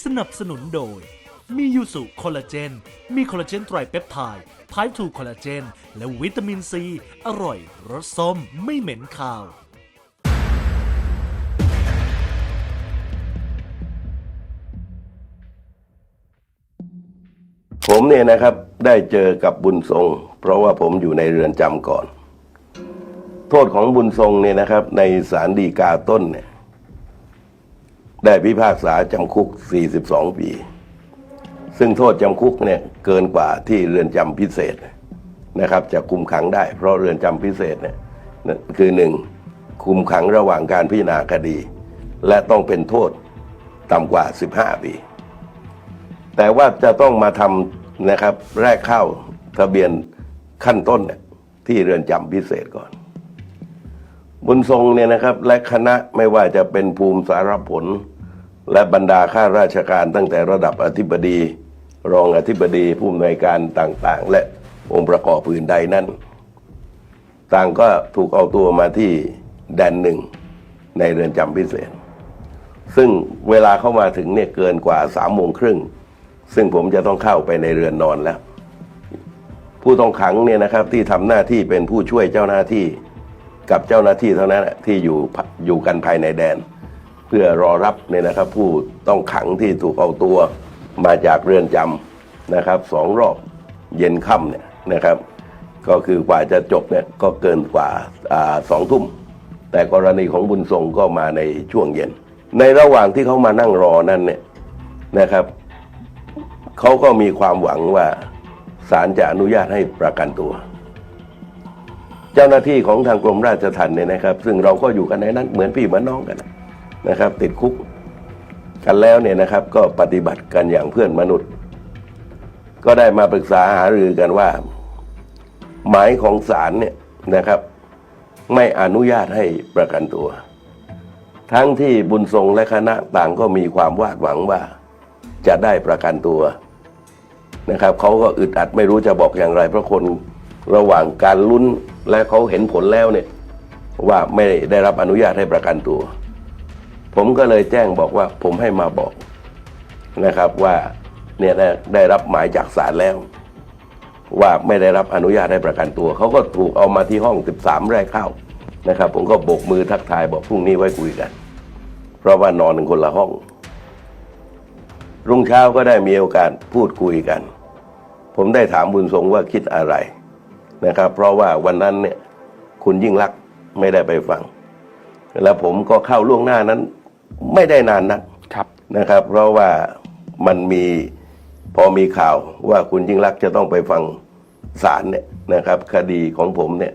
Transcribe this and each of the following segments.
สนับสนุนโดย มียูสุคอลลาเจน มีคอลลาเจนไตรเปปไทด์ไพร์ทูคอลลาเจน และวิตามินซี อร่อย รสส้มไม่เหม็นคาว ผมเนี่ยนะครับได้เจอกับบุญทรง เพราะว่าผมอยู่ในเรือนจำก่อน โทษของบุญทรงเนี่ยนะครับ ในศาลฎีกาต้นเนี่ย ได้พิพากษาจำคุก 42 ปี ซึ่งโทษจำคุกเนี่ยเกินกว่าที่เรือนจำพิเศษนะครับจะคุมขังได้ เพราะเรือนจำพิเศษเนี่ยนั่นคือหนึ่งคุมขังระหว่างการพิจารณาคดี และต้องเป็นโทษต่ำกว่า 15 ปี แต่ว่าจะต้องมาทำนะครับแรกเข้าทะเบียนขั้นต้นเนี่ยที่เรือนจำพิเศษก่อน บุญทรงเนี่ยนะครับ และคณะไม่ว่าจะเป็นภูมิสารผล และบรรดาข้าราชการตั้งแต่ระดับอธิบดี รองอธิบดีผู้อำนวยการต่างๆ และองค์ประกอบอื่นใดนั้น ต่างก็ถูกเอาตัวมาที่แดนหนึ่งในเรือนจำพิเศษ ซึ่งเวลาเข้ามาถึงเนี่ยเกินกว่าสามโมงครึ่ง ซึ่งผมจะต้องเข้าไปในเรือนนอนแล้ว ผู้ต้องขังเนี่ยนะครับที่ทำหน้าที่เป็นผู้ช่วยเจ้าหน้าที่กับเจ้าหน้าที่เท่านั้นที่อยู่อยู่กันภายในแดน พื่อรอรับเนี่ยนะครับผู้ต้องขังที่ถูกเอาตัวมาจากเรือนจำนะครับสองรอบเย็นค่ำเนี่ยนะครับ ก็คือกว่าจะจบเนี่ยก็เกินกว่าสองทุ่ม แต่กรณีของบุญทรงก็มาในช่วงเย็น ในระหว่างที่เขามานั่งรอนั่นเนี่ยนะครับเขาก็มีความหวังว่าศาลจะอนุญาตให้ประกันตัว เจ้าหน้าที่ของทางกรมราชทัณฑ์เนี่ยนะครับ ซึ่งเราก็อยู่กันในนั้นเหมือนพี่เหมือนน้องกันนะ นะครับ ติดคุกกันแล้วเนี่ยนะครับ ก็ปฏิบัติกันอย่างเพื่อนมนุษย์ ก็ได้มาปรึกษาหารือกันว่า หมายของศาลเนี่ยนะครับ ไม่อนุญาตให้ประกันตัว ทั้งที่บุญทรงและคณะต่างก็มีความวาดหวังว่า จะได้ประกันตัวนะครับเขาก็อึดอัดไม่รู้จะบอกอย่างไร เพราะคนระหว่างการลุ้นและเขาเห็นผลแล้วเนี่ยว่าไม่ได้รับอนุญาตให้ประกันตัว ผมก็เลยแจ้งบอกว่าผมให้มาบอกนะครับว่าเนี่ยได้ได้รับหมายจากศาลแล้ว ว่าไม่ได้รับอนุญาตให้ประกันตัว เขาก็ถูกเอามาที่ห้อง 13 แรกเข้านะครับ ผมก็โบกมือทักทายบอกพรุ่งนี้ไว้คุยกัน เพราะว่านอนกันคนละห้อง รุ่งเช้าก็ได้มีโอกาสพูดคุยกัน ผมได้ถามบุญทรงว่าคิดอะไรนะครับ เพราะว่าวันนั้นเนี่ยคุณยิ่งรักไม่ได้ไปฟัง แล้วผมก็เข้าล่วงหน้านั้น ไม่ได้นานนักครับนะครับ เพราะว่ามันมีพอมีข่าวว่าคุณยิ่งรักษณ์จะต้องไปฟังศาลเนี่ยนะครับ คดีของผมเนี่ย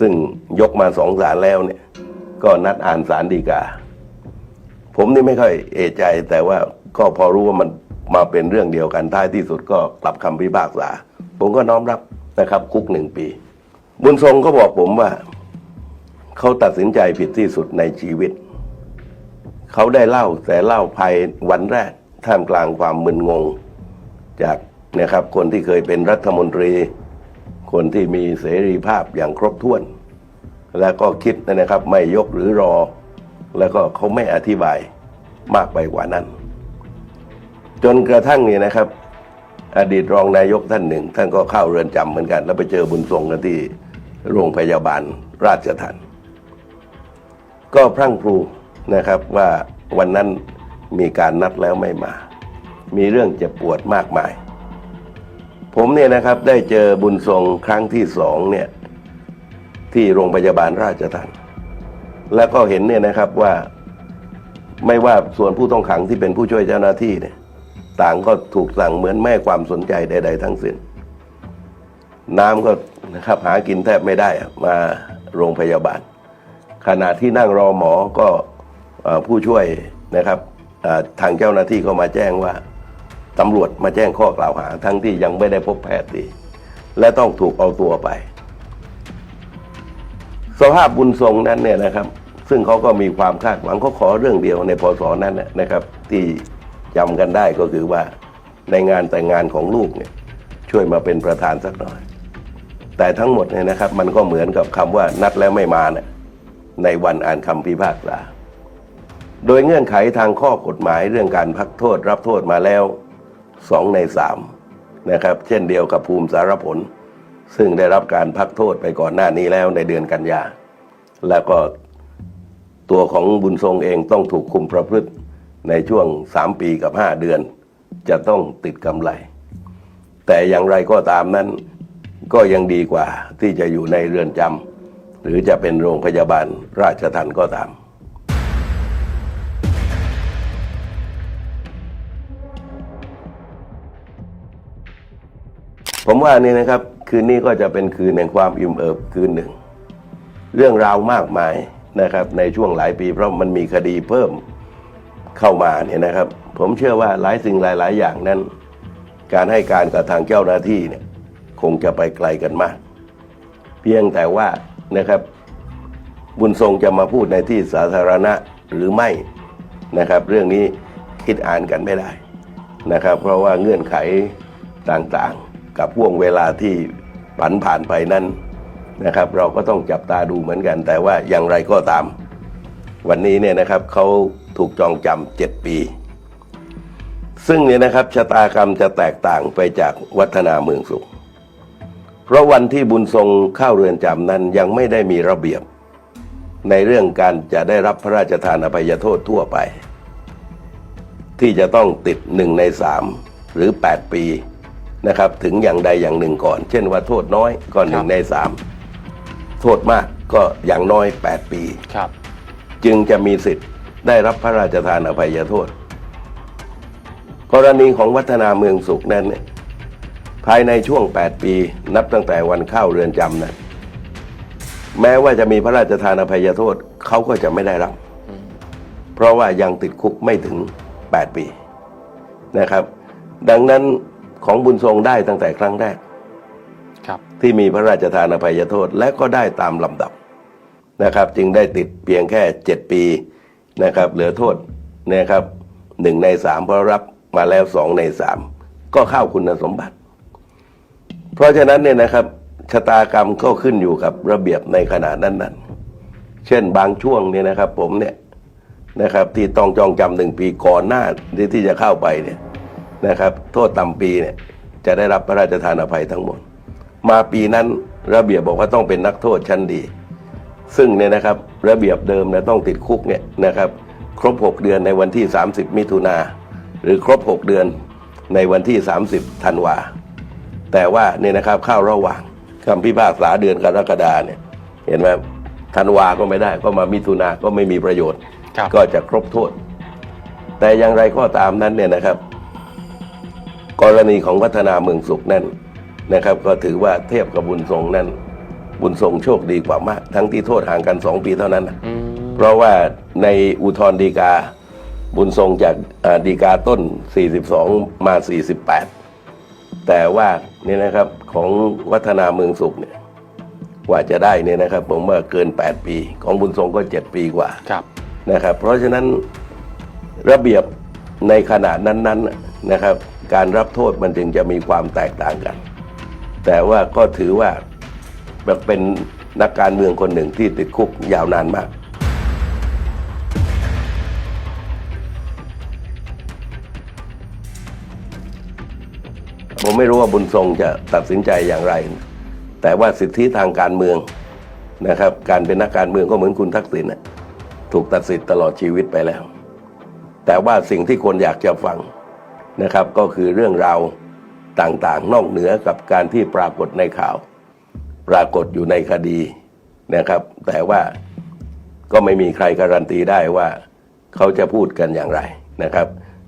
ซึ่งยกมาสองศาลแล้วเนี่ย ก็นัดอ่านศาลฎีกา ผมนี่ไม่ค่อยเอะใจ แต่ว่าก็พอรู้ว่ามันมาเป็นเรื่องเดียวกันท้ายที่สุดก็กลับคำพิพากษา ผมก็น้อมรับนะครับ คุกหนึ่งปี บุญทรงก็บอกผมว่า เขาตัดสินใจผิดที่สุดในชีวิต เขาได้เล่าแต่เล่าภายวันแรกท่ามกลางความมึนงง จากนะครับคนที่เคยเป็นรัฐมนตรี คนที่มีเสรีภาพอย่างครบถ้วน แล้วก็คิดนะครับไม่ยกหรือรอ แล้วก็เขาไม่อธิบายมากไปกว่านั้น จนกระทั่งนี่นะครับ อดีตรองนายกท่านหนึ่ง ท่านก็เข้าเรือนจำเหมือนกัน แล้วไปเจอบุญทรงกันที่โรงพยาบาลราชทัณฑ์ก็พรั่งพรู นะครับว่าวันนั้นมีการนัดแล้วไม่มา มีเรื่องเจ็บปวดมากมาย ผมเนี่ยนะครับได้เจอบุญทรงครั้งที่สองเนี่ยที่โรงพยาบาลราชทัณฑ์แล้วก็เห็นเนี่ยนะครับว่าไม่ว่าส่วนผู้ต้องขังที่เป็นผู้ช่วยเจ้าหน้าที่เนี่ย ต่างก็ถูกสั่งเหมือนไม่ความสนใจใด ๆ ทั้งสิ้น น้ำก็นะครับหากินแทบไม่ได้มาโรงพยาบาล ขณะที่นั่งรอหมอก็ ผู้ช่วยนะครับทางเจ้าหน้าที่ก็มาแจ้งว่าตำรวจมาแจ้งข้อกล่าวหา ทั้งที่ยังไม่ได้พบแพทย์ดี และต้องถูกเอาตัวไป สภาพบุญทรงนั้นเนี่ยนะครับ ซึ่งเขาก็มีความคาดหวังเขาขอเรื่องเดียวในพศนั้นนะนะครับ ที่จำกันได้ก็คือว่าในงานแต่งงานของลูกเนี่ยช่วยมาเป็นประธานสักหน่อย แต่ทั้งหมดเนี่ยนะครับ มันก็เหมือนกับคำว่านัดแล้วไม่มาเนี่ยในวันอ่านคำพิพากษา โดยเงื่อนไขทางข้อกฎหมายเรื่องการพักโทษรับโทษมาแล้วสองในสามนะครับ เช่นเดียวกับภูมิสารผล ซึ่งได้รับการพักโทษไปก่อนหน้านี้แล้วในเดือนกันยา แล้วก็ตัวของบุญทรงเองต้องถูกคุมประพฤติในช่วงสามปีกับห้าเดือน จะต้องติดกำไร แต่อย่างไรก็ตามนั้นก็ยังดีกว่าที่จะอยู่ในเรือนจำหรือจะเป็นโรงพยาบาลราชทันก็ตาม ผมว่านี่นะครับ คืนนี้ก็จะเป็นคืนแห่งความอิ่มเอิบคืนหนึ่ง เรื่องราวมากมายนะครับ ในช่วงหลายปี เพราะมันมีคดีเพิ่มเข้ามาเนี่ยนะครับ ผมเชื่อว่าหลายสิ่งหลาย ๆ อย่างนั้น การให้การกับทางเจ้าหน้าที่เนี่ยคงจะไปไกลกันมาก เพียงแต่ว่านะครับบุญทรงจะมาพูดในที่สาธารณะหรือไม่นะครับ เรื่องนี้คิดอ่านกันไม่ได้นะครับ เพราะว่าเงื่อนไขต่างๆ กับพ่วงเวลาที่ผันผ่านไปนั้นนะครับ เราก็ต้องจับตาดูเหมือนกัน แต่ว่าอย่างไรก็ตาม วันนี้เนี่ยนะครับเขาถูกจองจำเจ็ดปี ซึ่งเนี่ยนะครับชะตากรรมจะแตกต่างไปจากวัฒนาเมืองสุข เพราะวันที่บุญทรงเข้าเรือนจำนั้นยังไม่ได้มีระเบียบ ในเรื่องการจะได้รับพระราชทานอภัยโทษทั่วไป ที่จะต้องติดหนึ่งในสามหรือ 8 ปี นะครับถึงอย่างใดอย่างหนึ่งก่อน เช่นว่าโทษน้อยก็หนึ่งในสามโทษมากก็อย่างน้อย 8 ปี ครับ จึงจะมีสิทธิ์ได้รับพระราชทานอภัยโทษ กรณีของวัฒนาเมืองสุขนั้นเนี่ยภายในช่วง 8 ปีนับตั้งแต่วันเข้าเรือนจำนั้นแม้ว่าจะมีพระราชทานอภัยโทษเขาก็จะไม่ได้รับ เพราะว่ายังติดคุกไม่ถึง 8 ปีนะครับ ดังนั้น ของบุญทรงได้ตั้งแต่ครั้งแรกครับที่มีพระราชทานอภัยโทษและก็ได้ตามลำดับนะครับ จึงได้ติดเพียงแค่ 7 ปีนะครับ เหลือโทษนะครับหนึ่งในสามเพราะรับมาแล้วสองในสามก็เข้าคุณสมบัติ เพราะฉะนั้นเนี่ยนะครับชะตากรรมก็ขึ้นอยู่กับระเบียบในขณะนั้นๆ เช่นบางช่วงเนี่ยนะครับ ผมเนี่ยนะครับ ที่ต้องจองจำหนึ่งปีก่อนหน้าที่ที่จะเข้าไปเนี่ย นะครับ โทษต่ำปีเนี่ยจะได้รับพระราชทานอภัยทั้งหมด มาปีนั้นระเบียบบอกว่าต้องเป็นนักโทษชั้นดี ซึ่งเนี่ยนะครับระเบียบเดิมเนี่ยต้องติดคุกเนี่ยนะครับครบ 6 เดือนในวันที่ 30 มิถุนาหรือครบ 6 เดือนในวันที่ 30ธันวาแต่ว่าเนี่ยนะครับเข้าระหว่างคำพิพากษาเดือนกรกฎาเนี่ยเห็นไหมธันวาก็ไม่ได้ก็มามิถุนาก็ไม่มีประโยชน์ครับก็จะครบโทษ แต่อย่างไรก็ตามนั้นเนี่ยนะครับ กรณีของวัฒนาเมืองสุขนั่นนะครับ ก็ถือว่าเทียบกับบุญทรงนั่นบุญทรงโชคดีกว่ามาก ทั้งที่โทษห่างกันสองปีเท่านั้นนะอืมเพราะว่าในอุทธรณ์ฎีกา บุญทรงจากอ่าฎีกาต้น 42 มา 48 แต่ว่านี่นะครับของวัฒนาเมืองสุขเนี่ยกว่าจะได้เนี่ยนะครับ ผมว่าเกิน 8 ปี ของบุญทรงก็ 7 ปีกว่าครับนะครับ เพราะฉะนั้นระเบียบในขณะนั้นๆน่ะนะครับ การรับโทษมันจึงจะมีความแตกต่างกัน แต่ว่าก็ถือว่าเป็นนักการเมืองคนหนึ่งที่ติดคุกยาวนานมาก ผมไม่รู้ว่าบุญทรงจะตัดสินใจอย่างไร แต่ว่าสิทธิทางการเมืองนะครับ การเป็นนักการเมืองก็เหมือนคุณทักษิณถูกตัดสิทธิ์ตลอดชีวิตไปแล้ว แต่ว่าสิ่งที่คนอยากจะฟัง นะครับ ก็คือเรื่องราวต่างๆ นอกเหนือกับการที่ปรากฏในข่าว ปรากฏอยู่ในคดีนะครับ แต่ว่าก็ไม่มีใครการันตีได้ว่าเขาจะพูดกันอย่างไรนะครับ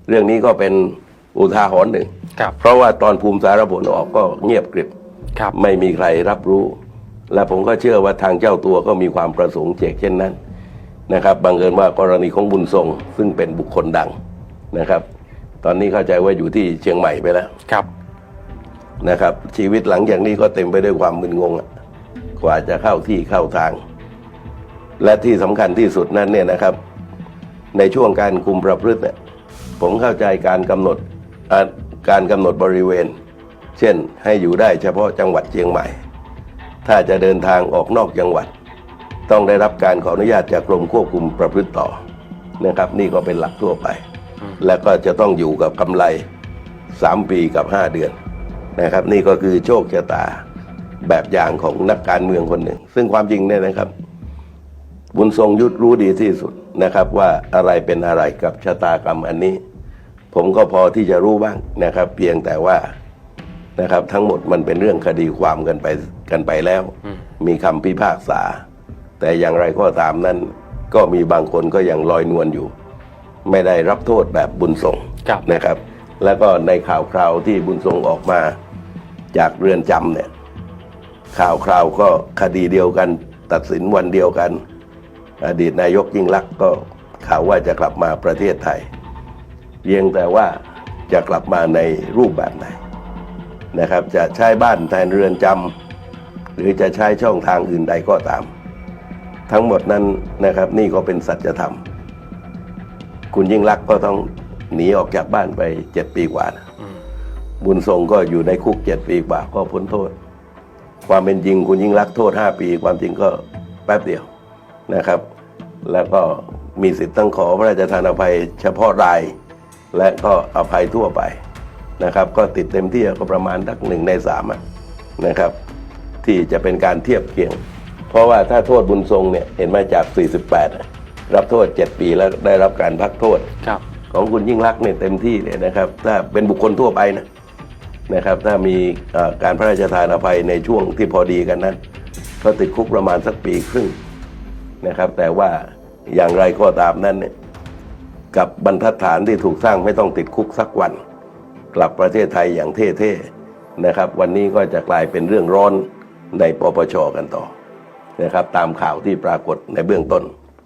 เรื่องนี้ก็เป็นอุทาหรณ์หนึ่งครับเพราะว่าตอนภูมิสารผลออกก็เงียบกริบครับไม่มีใครรับรู้ และผมก็เชื่อว่าทางเจ้าตัวก็มีความประสงค์เจกเช่นนั้นนะครับบังเอิญว่ากรณีของบุญทรงซึ่งเป็นบุคคลดังนะครับ ตอนนี้เข้าใจว่าอยู่ที่เชียงใหม่ไปแล้วครับ นะครับ ชีวิตหลังจากนี้ก็เต็มไปด้วยความมึนงงอะกว่าจะเข้าที่เข้าทาง และที่สำคัญที่สุดนั้นเนี่ยนะครับ ในช่วงการคุมประพฤติเนี่ยผมเข้าใจการกำหนดอ่าการกำหนดบริเวณ เช่นให้อยู่ได้เฉพาะจังหวัดเชียงใหม่ ถ้าจะเดินทางออกนอกจังหวัด ต้องได้รับการขออนุญาตจากกรมควบคุมประพฤติต่อนะครับ นี่ก็เป็นหลักทั่วไป แล้วก็จะต้องอยู่กับกำไรสามปีกับห้าเดือนนะครับ นี่ก็คือโชคชะตาแบบอย่างของนักการเมืองคนหนึ่ง ซึ่งความจริงเนี่ยนะครับ บุญทรงยุทธรู้ดีที่สุดนะครับ ว่าอะไรเป็นอะไรกับชะตากรรมอันนี้ ผมก็พอที่จะรู้บ้างนะครับ เพียงแต่ว่านะครับ ทั้งหมดมันเป็นเรื่องคดีความกันไปกันไปแล้ว มีคำพิพากษา แต่อย่างไรก็ตามนั้น ก็มีบางคนก็ยังลอยนวลอยู่ ไม่ได้รับโทษแบบบุญทรงครับ นะครับ แล้วก็ในข่าวคราวที่บุญทรงออกมาจากเรือนจำเนี่ย ข่าวคราวก็คดีเดียวกัน ตัดสินวันเดียวกัน อดีตนายกยิ่งลักษณ์ก็ข่าวว่าจะกลับมาประเทศไทย เพียงแต่ว่าจะกลับมาในรูปแบบไหนนะครับ จะใช้บ้านแทนเรือนจำหรือจะใช้ช่องทางอื่นใดก็ตาม ทั้งหมดนั้นนะครับนี่ก็เป็นสัจธรรม คุณยิ่งลักษณ์ก็ต้องหนีออกจากบ้านไปเจ็ดปีกว่านะบุญทรงก็อยู่ในคุกเจ็ดปีกว่าก็พ้นโทษ ความเป็นจริงคุณยิ่งรักษณ์โทษห้าปี ความจริงก็แป๊บเดียวนะครับ แล้วก็มีสิทธิ์ต้องขอพระราชทานอภัยเฉพาะราย และก็อภัยทั่วไปนะครับ ก็ติดเต็มที่ก็ประมาณทักหนึ่งในสามอะนะครับ ที่จะเป็นการเทียบเคียง เพราะว่าถ้าโทษบุญทรงเนี่ยเห็นมาจาก 48อะ รับโทษ 7 ปีแล้วได้รับการพักโทษ ครับ ของคุณยิ่งรักษณ์เนี่ยเต็มที่เลยนะครับ ถ้าเป็นบุคคลทั่วไปนะนะครับ ถ้ามีเอ่อการพระราชทานอภัยในช่วงที่พอดีกันนั้น ก็ติดคุกประมาณสักปีครึ่งนะครับ แต่ว่าอย่างไรก็ตามนั้นเนี่ยกับบรรทัดฐานที่ถูกสร้างไม่ต้องติดคุกสักวัน กลับประเทศไทยอย่างเท่ๆนะครับ วันนี้ก็จะกลายเป็นเรื่องร้อนในปปชกันต่อนะครับ ตามข่าวที่ปรากฏในเบื้องต้น